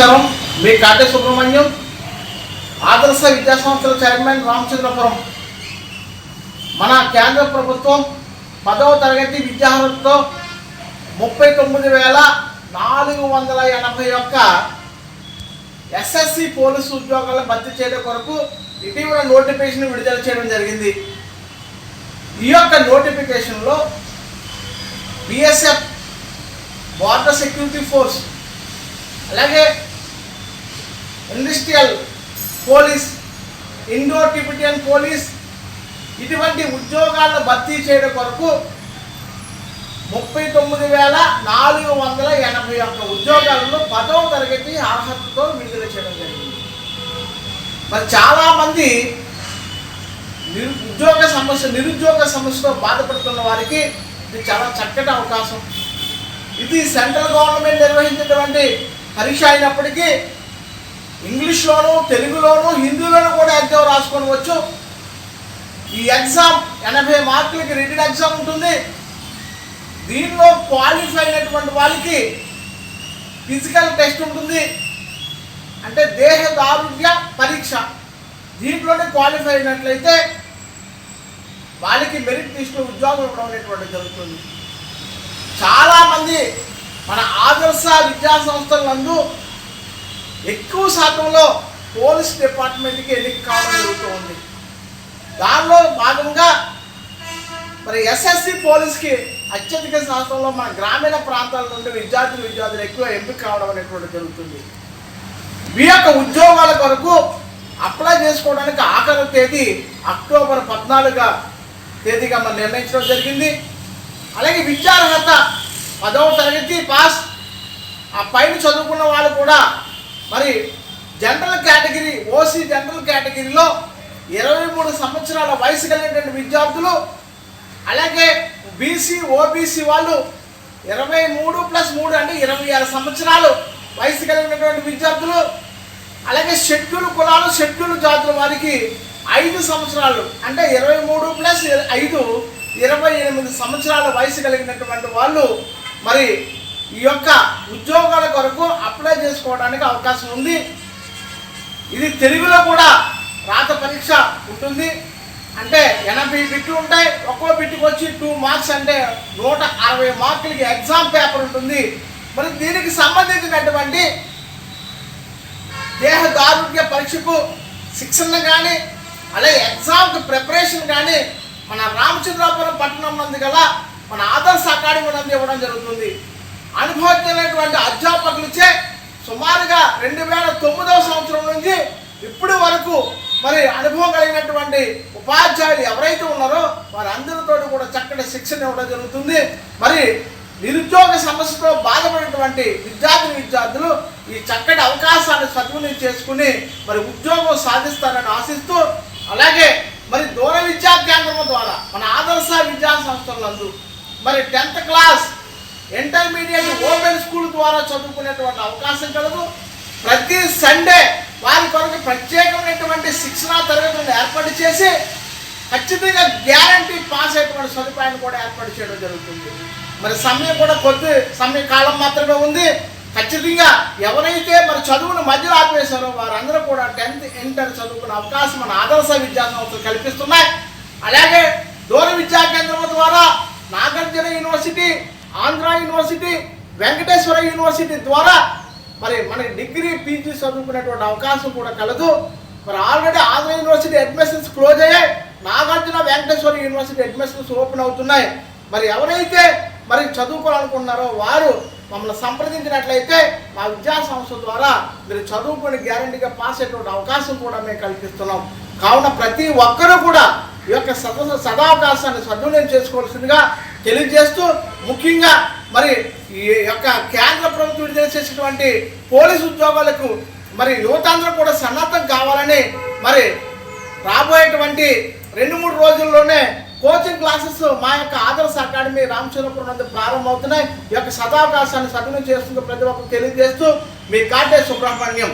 నమస్కారం. మీ కాటే సుబ్రహ్మణ్యం ఆదర్శ విద్యా సంస్థల చైర్మన్ రామచంద్రపురం. మన కేంద్ర ప్రభుత్వం పదవ తరగతి విద్యార్హతతో ముప్పై తొమ్మిది వేల నాలుగు వందల ఎనభై ఒక్క ఎస్ఎస్సి పోలీసు ఉద్యోగాలను భర్తీ చేయడం కొరకు ఇటీవల నోటిఫికేషన్ విడుదల చేయడం జరిగింది. ఈ యొక్క నోటిఫికేషన్లో బిఎస్ఎఫ్ బార్డర్ సెక్యూరిటీ ఫోర్స్ అలాగే industrial police Indo Tibetan police ఇటువంటి ఉద్యోగాలను భర్తీ చేయడం కొరకు ముప్పై తొమ్మిది వేల నాలుగు వందల ఎనభై ఒక్క ఉద్యోగాలను పదవ తరగతి అర్హతతో విడుదల చేయడం జరిగింది. మరి చాలామంది నిరు ఉద్యోగ సమస్య నిరుద్యోగ సమస్యతో బాధపడుతున్న వారికి ఇది చాలా చక్కటి అవకాశం. ఇది సెంట్రల్ గవర్నమెంట్ నిర్వహించినటువంటి పరీక్ష అయినప్పటికీ ఇంగ్లీష్లోను తెలుగులోనూ హిందీలోనూ కూడా ఎగ్జామ్ రాసుకొని వచ్చు. ఈ ఎగ్జామ్ ఎనభై మార్కులకి రిటర్న్ ఎగ్జామ్ ఉంటుంది. దీనిలో క్వాలిఫై అయినటువంటి వాళ్ళకి ఫిజికల్ టెస్ట్ ఉంటుంది. అంటే దేహ దారుణ్య పరీక్ష. దీంట్లోనే క్వాలిఫై అయినట్లయితే వాళ్ళకి మెరిట్ లిస్టులో ఉద్యోగం ఇవ్వడం అనేటువంటి జరుగుతుంది. చాలామంది మన ఆదర్శ విద్యా సంస్థల నందు ఎక్కువ శాతంలో పోలీస్ డిపార్ట్మెంట్కి ఎన్నిక కావడం జరుగుతూ ఉంది దానిలో భాగంగా మరి ఎస్ఎస్సి పోలీస్కి అత్యధిక శాతంలో మన గ్రామీణ ప్రాంతాల నుండి విద్యార్థులు విద్యార్థులు ఎక్కువ ఎంపిక కావడం అనేటువంటి జరుగుతుంది. మీ యొక్క ఉద్యోగాల కొరకు అప్లై చేసుకోవడానికి ఆఖరి తేదీ అక్టోబర్ పద్నాలుగుగా తేదీగా మనం నిర్ణయించడం జరిగింది. అలాగే విద్యార్హత పదవ తరగతి పాస్ ఆ పైన చదువుకున్న వాళ్ళు కూడా మరి జనరల్ కేటగిరీ ఓసీ జనరల్ కేటగిరీలో ఇరవై మూడు సంవత్సరాల వయసు కలిగినటువంటి విద్యార్థులు అలాగే బీసీ ఓబీసీ వాళ్ళు ఇరవై మూడు ప్లస్ మూడు అంటే ఇరవై ఆరు సంవత్సరాలు వయసు కలిగినటువంటి విద్యార్థులు అలాగే షెడ్యూల్ కులాలు షెడ్యూల్ జాతుల వారికి ఐదు సంవత్సరాలు అంటే ఇరవై మూడు ప్లస్ ఐదు ఇరవై ఎనిమిది సంవత్సరాల వయసు కలిగినటువంటి వాళ్ళు మరి ఈ యొక్క ఉద్యోగాల కొరకు అప్లై చేసుకోవడానికి అవకాశం ఉంది. ఇది తెలుగులో కూడా రాత పరీక్ష ఉంటుంది. అంటే ఎనభై బిట్లు ఉంటాయి. ఒక్కో బిట్టుకు వచ్చి టూ మార్క్స్ అంటే నూట అరవై మార్కులకి ఎగ్జామ్ పేపర్ ఉంటుంది. మరి దీనికి సంబంధించినటువంటి దేహదారుణ్య పరీక్షకు శిక్షణ కానీ అలాగే ఎగ్జామ్కి ప్రిపరేషన్ కానీ మన రామచంద్రాపురం పట్టణం నందు గల మన ఆదర్శ అకాడమీ నందు ఇవ్వడం జరుగుతుంది. అనుభవజ్ఞులైనటువంటి అధ్యాపకులచే సుమారుగా రెండు వేల తొమ్మిదవ సంవత్సరం నుంచి ఇప్పటి వరకు మరి అనుభవం కలిగినటువంటి ఉపాధ్యాయులు ఎవరైతే ఉన్నారో వారందరితో కూడా చక్కటి శిక్షణ ఇవ్వడం జరుగుతుంది. మరి నిరుద్యోగ సమస్యతో బాధపడినటువంటి విద్యార్థి విద్యార్థులు ఈ చక్కటి అవకాశాన్ని సద్వినియోగం చేసుకుని మరి ఉద్యోగం సాధిస్తారని ఆశిస్తూ అలాగే మరి దూర విద్యా కేంద్రం ద్వారా మన ఆదర్శ విద్యా సంస్థల నందు మరి tenth class intermediate open school ద్వారా చదువుకునేటువంటి అవకాశం కలదు. ప్రతి సండే వారి కొరకు ప్రత్యేకమైనటువంటి శిక్షణా తరగతులను ఏర్పాటు చేసి ఖచ్చితంగా గ్యారంటీ పాస్ అయ్యేటువంటి సదుపాయాన్ని కూడా ఏర్పాటు చేయడం జరుగుతుంది. మరి సమయం కూడా కొద్ది సమయ కాలం మాత్రమే ఉంది. ఖచ్చితంగా ఎవరైతే మరి చదువును మధ్యలో ఆపేశారో వారందరూ కూడా టెన్త్ ఇంటర్ చదువుకునే అవకాశం మన ఆదర్శ విద్యా సంస్థలు కల్పిస్తున్నాయి. అలాగే దూర విద్యా కేంద్రం ద్వారా Nagarjuna university Andhra university Venkateswara university ద్వారా మరి మన డిగ్రీ పీజీ చదువుకునేటువంటి అవకాశం కూడా కలదు. మరి already Andhra university admissions close అయ్యాయి. Nagarjuna Venkateswara university admissions open అవుతున్నాయి. మరి ఎవరైతే మరి చదువుకోవాలనుకుంటున్నారో వారు మమ్మల్ని సంప్రదించినట్లయితే మా విద్యా సంస్థ ద్వారా మీరు చదువుకొని గ్యారంటీగా పాస్ అయ్యేటువంటి అవకాశం కూడా మేము కల్పిస్తున్నాం. కావున ప్రతి ఒక్కరూ కూడా ఈ యొక్క సద సదావకాశాన్ని సద్వినియోగం చేసుకోవాల్సిందిగా తెలియజేస్తూ ముఖ్యంగా మరి ఈ యొక్క కేంద్ర ప్రభుత్వం విడుదల చేసినటువంటి పోలీసు ఉద్యోగాలకు మరి యువతాంధ్రం కూడా సన్నద్ధం కావాలని మరి రాబోయేటువంటి రెండు మూడు రోజుల్లోనే కోచింగ్ క్లాసెస్ మా యొక్క ఆదర్శ అకాడమీ రామచంద్రపురం నుండి ప్రారంభమవుతున్నాయి. ఈ యొక్క సదావకాశాన్ని సద్వినియోగం చేస్తున్న ప్రతి ఒక్కరు తెలియజేస్తూ మీ కాటే సుబ్రహ్మణ్యం.